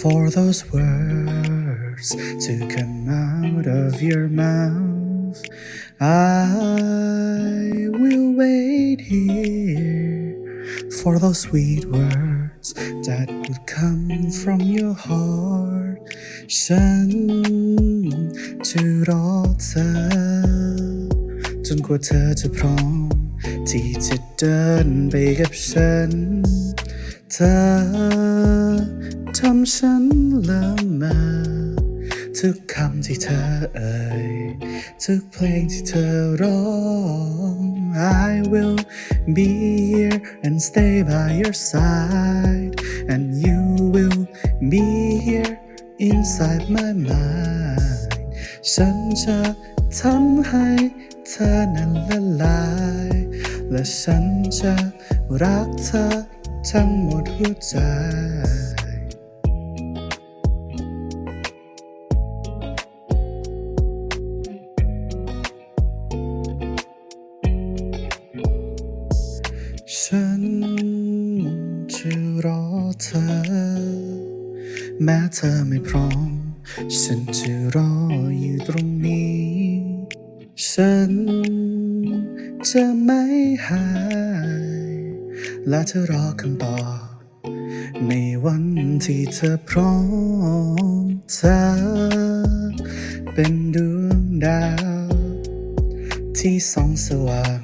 for those words to come out of your mouth. I will wait here for those sweet words that would come from your heart. ฉันจะรอเธอ จนกว่าเธอจะพร้อม ที่จะเดินไปกับฉัน เธอทำฉันละเมอทุกคำที่เธอเอ่ยทุกเพลงที่เธอร้อง I will be here and stay by your side and you will be here inside my mind ฉันจะทำให้เธอนั้นละลาย และฉันจะรักเธอ ทั้งหมดหัวใจ ฉันจะรอเธอ แม้เธอไม่พร้อม ฉันจะรออยู่ตรงนี้ ฉันจะไม่หาย และเธอรอคำตอบในวันที่เธอพร้อมเธอเป็นดวงดาว ที่ส่องสว่าง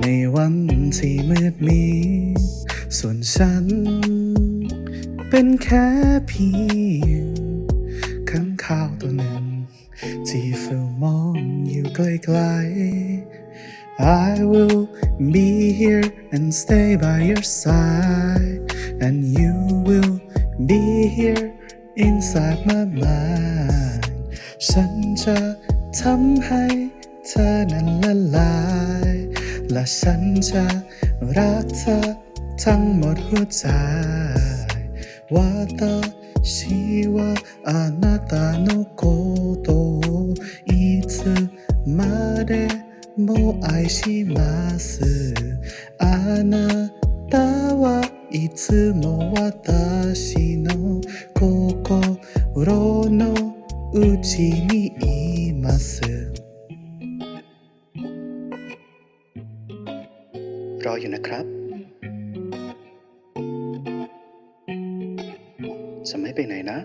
ในวันที่มืดมิดส่วนฉัน เป็นแค่เพียงข้างข่าวตัวหนึ่ง ที่เฝ้ามองอยู่ไกลๆ I will be here and stay by your side and you will be here inside my mind ฉันจะทำให้เธอนั้นละลาย และฉันจะรักเธอทั้งหมดหัวใจ私はあなたのことをいつまで も愛しますあなたはいつも私の心の内にいますรออยู่นะครับ จะไม่ไปไหนนะ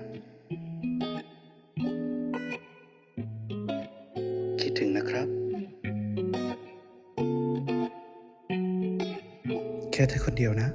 แค่เธอคนเดียวนะ